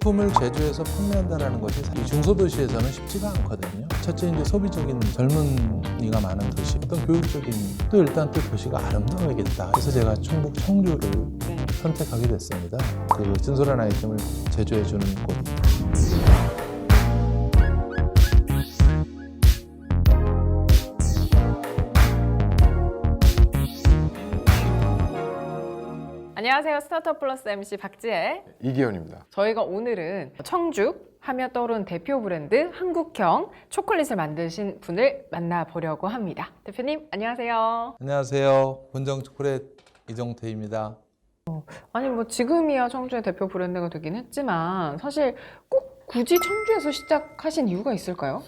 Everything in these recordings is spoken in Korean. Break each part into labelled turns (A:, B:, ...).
A: 제품을 제조해서 판매한다라는 것이 이 중소도시에서는 쉽지가 않거든요. 첫째 이제 소비적인 젊은이가 많은 도시, 어떤 교육적인 또 일단 또 도시가 아름다워야겠다. 그래서 제가 충북 청주를
B: 네.
A: 선택하게 됐습니다. 그 진솔한 아이템을 제조해주는 곳.
B: 안녕하세요. 스타트업 플러스 MC 박지혜.
C: 이기현입니다.
B: 저희가 오늘은 청주 하며 떠오르는 대표 브랜드 한국형 초콜릿을 만드신 분을 만나보려고 합니다. 대표님, 안녕하세요.
A: 안녕하세요. 본정 초콜릿 이정태입니다.
B: 아니, 뭐 지금이야 청주의 대표 브랜드가 되긴 했지만 사실 꼭 굳이 청주에서 시작하신 이유가 있을까요?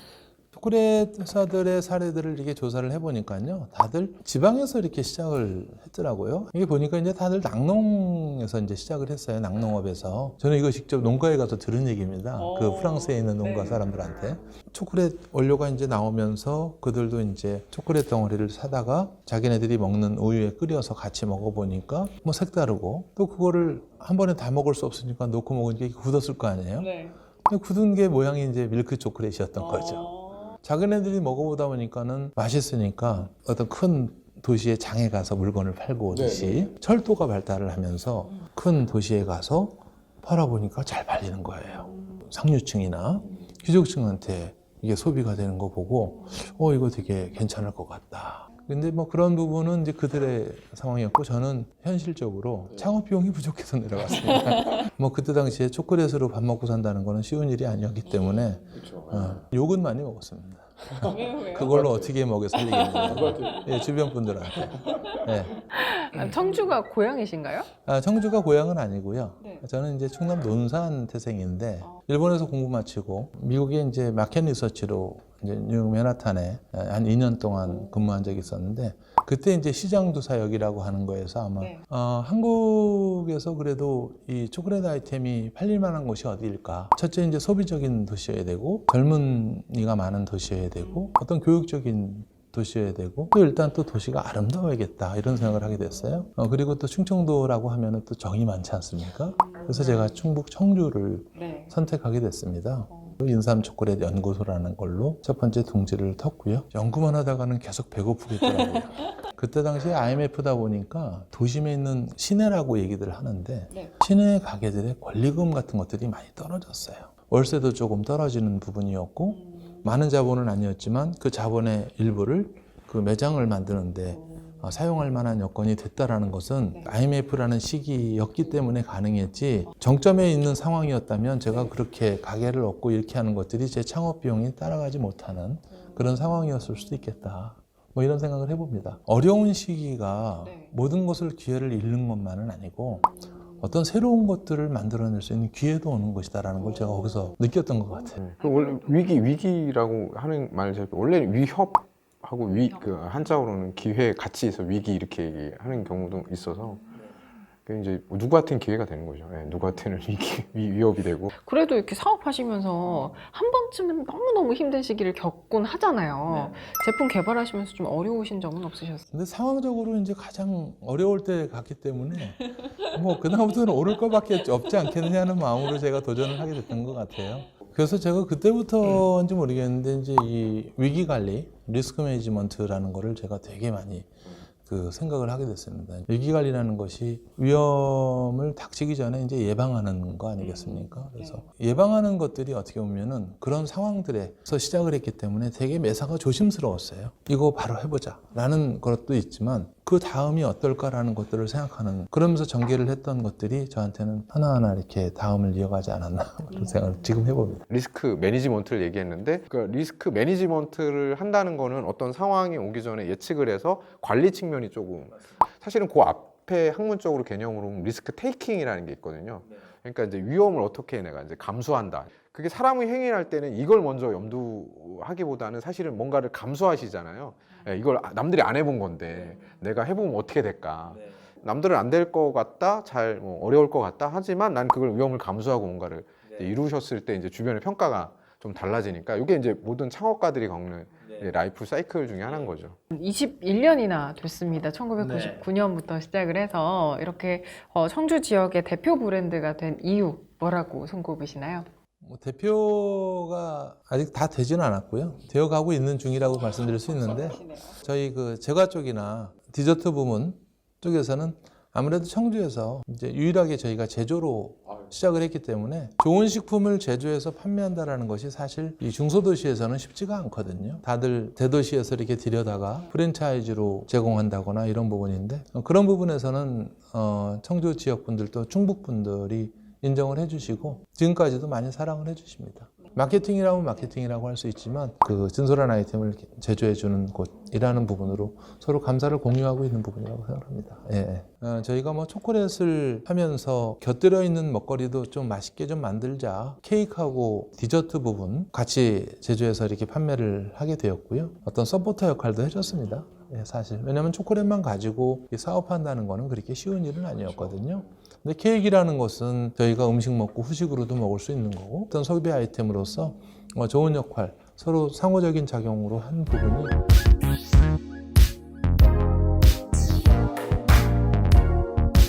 A: 초콜릿 회사들의 사례들을 이렇게 조사를 해보니까요. 다들 지방에서 이렇게 시작을 했더라고요. 이게 보니까 이제 다들 낙농에서 이제 시작을 했어요. 낙농업에서. 저는 이거 직접 농가에 가서 들은 얘기입니다.
B: 어.
A: 그 프랑스에 있는 농가
B: 네.
A: 사람들한테. 초콜릿 원료가 이제 나오면서 그들도 이제 초콜릿 덩어리를 사다가 자기네들이 먹는 우유에 끓여서 같이 먹어보니까 뭐 색다르고 또 그거를 한 번에 다 먹을 수 없으니까 놓고 먹으니까 굳었을 거 아니에요?
B: 네.
A: 근데 굳은 게 모양이 이제 밀크 초콜릿이었던 거죠. 자기네들이 먹어보다 보니까는 맛있으니까 어떤 큰 도시의 장에 가서 물건을 팔고 오듯이 철도가 발달을 하면서 큰 도시에 가서 팔아보니까 잘 팔리는 거예요. 상류층이나 귀족층한테 이게 소비가 되는 거 보고 어 이거 되게 괜찮을 것 같다. 근데 뭐 그런 부분은 이제 그들의 상황이었고 저는 현실적으로 창업 비용이 부족해서 내려갔습니다. 뭐 그때 당시에 초콜릿으로 밥 먹고 산다는 거는 쉬운 일이 아니었기 때문에
C: 그렇죠.
A: 어, 욕은 많이 먹었습니다. 그걸로 어떻게 먹여 살리겠냐. 예, 주변 분들한테. 예.
B: 아, 청주가 고향이신가요?
A: 아, 청주가 고향은 아니고요.
B: 네.
A: 저는 이제 충남 논산 태생인데
B: 어.
A: 일본에서 공부 마치고 미국에 이제 마켓 리서치로 이제 뉴욕 맨하탄에 한 2년 동안 근무한 적이 있었는데 그때 이제 시장도 사역이라고 하는 거에서 아마
B: 네.
A: 어, 한국에서 그래도 이 초콜릿 아이템이 팔릴 만한 곳이 어디일까? 첫째 이제 소비적인 도시여야 되고 젊은이가 많은 도시여야 되고 어떤 교육적인 도시여야 되고 또 일단 또 도시가 아름다워야겠다 이런 생각을 하게 됐어요. 어, 그리고 또 충청도라고 하면은 또 정이 많지 않습니까? 그래서 제가 충북 청주를
B: 네.
A: 선택하게 됐습니다. 인삼 초콜릿 연구소라는 걸로 첫 번째 둥지를 텄고요. 연구만 하다가는 계속 배고프겠더라고요. 그때 당시에 IMF다 보니까 도심에 있는 시내라고 얘기들 하는데
B: 네.
A: 시내 가게들의 권리금 같은 것들이 많이 떨어졌어요. 월세도 조금 떨어지는 부분이었고 많은 자본은 아니었지만 그 자본의 일부를 그 매장을 만드는데 어, 사용할 만한 여건이 됐다라는 것은
B: 네.
A: IMF라는 시기였기 때문에 가능했지 정점에 있는 상황이었다면 제가 그렇게 가게를 얻고 이렇게 하는 것들이 제 창업 비용이 따라가지 못하는 그런 상황이었을 수도 있겠다. 뭐 이런 생각을 해봅니다. 어려운 시기가
B: 네.
A: 모든 것을 기회를 잃는 것만은 아니고 어떤 새로운 것들을 만들어낼 수 있는 기회도 오는 것이다라는 걸 제가 거기서 느꼈던 것 같아요.
C: 그 원래 위기 위기라고 하는 말잘 원래 위협 하고 위 그 한자어로는 기회 같이 있어 위기 이렇게 하는 경우도 있어서 그 이제 뭐 누구 같은 기회가 되는 거죠. 예, 누구 같은 위기 위, 위협이 되고
B: 그래도 이렇게 사업하시면서 한 번쯤은 너무너무 힘든 시기를 겪곤 하잖아요. 제품 개발하시면서 좀 어려우신 점은 없으셨어요?
A: 근데 상황적으로 이제 가장 어려울 때 갔기 때문에 뭐 그다음부터는 오를 것밖에 없지 않겠느냐는 마음으로 제가 도전을 하게 됐던 것 같아요. 그래서 제가 그때부터인지 모르겠는데 이제 이 위기 관리, 리스크 매니지먼트라는 거를 제가 되게 많이 그 생각을 하게 됐습니다. 위기 관리라는 것이 위험을 닥치기 전에 이제 예방하는 거 아니겠습니까? 그래서 예방하는 것들이 어떻게 보면은 그런 상황들에서 시작을 했기 때문에 되게 매사가 조심스러웠어요. 이거 바로 해보자 라는 것도 있지만 그 다음이 어떨까라는 것들을 생각하는 그러면서 전개를 했던 것들이 저한테는 하나하나 이렇게 다음을 이어가지 않았나 그런 생각을 지금 해봅니다.
C: 리스크 매니지먼트를 얘기했는데 그 리스크 매니지먼트를 한다는 거는 어떤 상황이 오기 전에 예측을 해서 관리 측면이 조금 사실은 그 앞에 학문적으로 개념으로 리스크 테이킹이라는 게 있거든요. 그러니까 이제 위험을 어떻게 내가 이제 감수한다. 그게 사람의 행위를 할 때는 이걸 먼저 염두하기보다는 사실은 뭔가를 감수하시잖아요. 예, 이걸 남들이 안 해본 건데 내가 해보면 어떻게 될까. 남들은 안 될 것 같다, 잘 뭐 어려울 것 같다 하지만 난 그걸 위험을 감수하고 뭔가를 이제 이루셨을 때 이제 주변의 평가가 좀 달라지니까 이게 이제 모든 창업가들이 겪는 라이프 사이클 중에 하나인 거죠.
B: 21년이나 됐습니다. 1999년부터 시작을 해서 이렇게 어, 청주 지역의 대표 브랜드가 된 이유 뭐라고 손꼽으시나요?
A: 뭐 대표가 아직 다 되지는 않았고요. 되어가고 있는 중이라고 말씀드릴 수 있는데 저희 그 제과 쪽이나 디저트 부문 쪽에서는 아무래도 청주에서 이제 유일하게 저희가 제조로 시작을 했기 때문에 좋은 식품을 제조해서 판매한다라는 것이 사실 이 중소도시에서는 쉽지가 않거든요. 다들 대도시에서 이렇게 들여다가 프랜차이즈로 제공한다거나 이런 부분인데 어, 그런 부분에서는 어, 청주 지역 분들도 충북 분들이 인정을 해주시고 지금까지도 많이 사랑을 해주십니다. 마케팅이라면 마케팅이라고 할 수 있지만 그 진솔한 아이템을 제조해 주는 곳이라는 부분으로 서로 감사를 공유하고 있는 부분이라고 생각합니다. 예, 예. 어, 저희가 뭐 초콜릿을 하면서 곁들여 있는 먹거리도 좀 맛있게 좀 만들자 케이크하고 디저트 부분 같이 제조해서 이렇게 판매를 하게 되었고요. 어떤 서포터 역할도 해줬습니다. 예, 사실 왜냐하면 초콜릿만 가지고 이 사업한다는 거는 그렇게 쉬운 일은 아니었거든요. 근데 케이크라는 것은 저희가 음식 먹고 후식으로도 먹을 수 있는 거고 어떤 소비 아이템으로서 어, 좋은 역할 서로 상호적인 작용으로 한 부분이